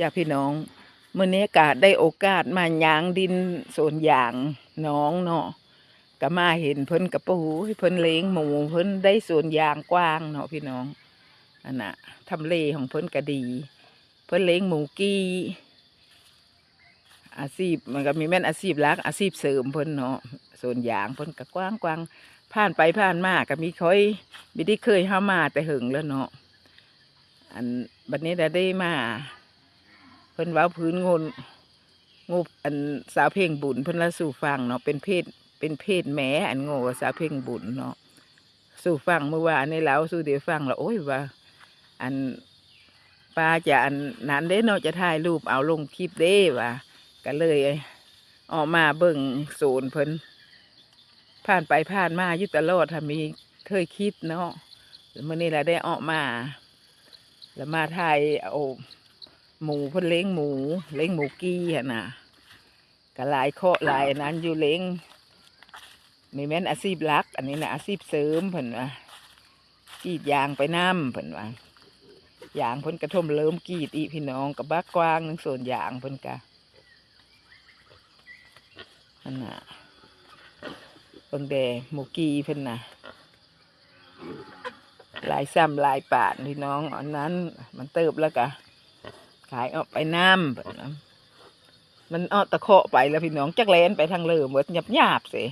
จ้าพี่น้องเมื่อนี้กาได้โอกาสมาหยางดินสวนยางน้องเนาะก็มาเห็นเพิ่นกระปูเพิ่นเลี้ยงหมูเพิ่นได้สวนยางกว้างเนาะพี่น้องอันน่ะทำเลของเพิ่นก็ดี เพิ่นเลี้ยงหมูกี้อาชีพมันก็มีแม่นอาชีพหลัก อาชีพเสริมเพิ่นเนาะสวนยางเพิ่นก็กว้างกว้างผ่านไปผ่านมาก็มีค่อยไม่ได้เคยเข้ามาแต่หึงแล้วเนาะอันบัดนี้ได้ได้มา เพิ่นว้าพื้นงนงูอันสาวเพ่งบุญเพิ่นละสู่ฟังเนาะเป็นเพศเป็นเพศแหมอันโง่กับสาวเพ่งบุญเนาะสู่ฟังเมื่อวานในแล้วสู่เดี๋ยวฟังแล้วโอ้ยว่า อันป้าจะอันนั้นเด้เนาะจะถ่ายรูปเอาลงคลิปเด้ว่าก็เลยออกมาเบิ่งศูนย์เพิ่นผ่านไปผ่านมายู่ตลอดถ้ามีเคยคิดเนาะแล้วมื่อนี้แหละได้ออกมา แล้วมาถ่ายเอา หมูเพิ่นเลี้ยงหมู เลี้ยงหมูกี้อะนะก็หลายเคาะหลายนั้นอยู่เลี้ยงนี่แม่นอาชีพลัก อันนี้นะอาชีพเสริมเพิ่นว่ากีดยางไปน้ำเพิ่นว่ายางเพิ่นกระทมเริ่มกีดอีพี่น้องกับบ้ากว้างหนึ่งส่วนยางเพิ่นกะอันน่ะเบิ่งแดหมูกีเพิ่นน่ะหลายซ้ำหลายปาดพี่น้องอันนั้นมันเติบแล้วกะ ขายออกไปน้ำแบบนั้นมันออตะเคาะไปแล้วพี่น้องจักแลนไปทางเลือหมดหยับหยาบๆสิ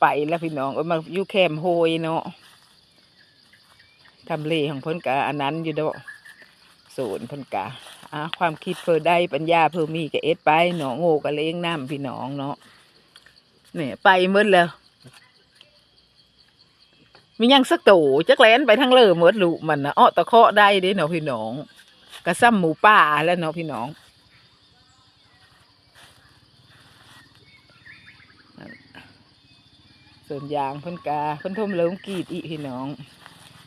ไปแล้วพี่น้องมาอยู่แคมโฮยเนาะทำเลของเพิ่นกะอันนั้นอยู่ดอกศูนย์พิ่นกะอะความคิดเพื่อได้ปัญญาเพื่อมีกะเอ็ดไปเนาะโง่กะเลี้ยงน้ำพี่น้องเนาะเนี่ยไปหมดแล้วมียังสักตูจักแลนไปทางเลือหมดลูกมันนะอ้อตะเคาะได้เด้เนาะพี่น้อง กระซ้ำหมูป่าแล้วเนาะพี่น้องส่วนยางพิ่นกาพิ่นทุ่มเริ่มกรีดอีพี่น้อง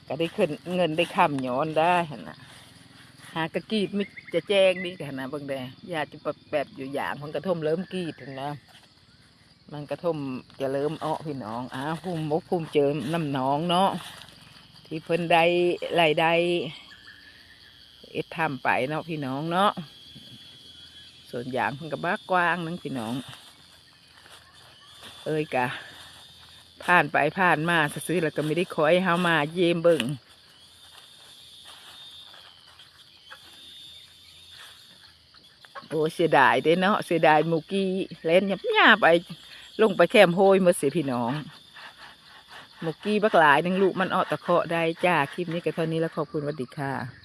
ก็ได้ขึ้นเงินได้คำย้อนได้หั่นนะหากระกรีดไม่จะแจ้งนี่กันนะบางแดยาจะปแปบอยู่อย่างพิ่นกระทุ่มเริ่มกรีดหั่นะมันกระทมจะเริ่มอ้อพี่น้องอ้าภูมิมกภูมิเจอน้ำหนองเนาะที่เพิ่นได้รายได้ เอ็ดทำไปเนาะพี่น้องเนาะส่วนอย่างเพิ่นกับบ้ากว้างนึงพี่น้อง เอ้ยกะผ่านไปผ่านมาซื้อแล้วก็ไม่ได้คอยเฮามาเยี่ยมเบิ่งโอ้เสียดายเด้เนาะเสียดายมูกี้เล่นยับย่าไป ลงไปแคมโฮยมาเสียพี่น้องมูกี้บักหลายหนึงลูกมันออกตะเคาะได้จ้า คลิปนี้ก็เท่านี้แล้วขอบคุณวัสดีค่ะ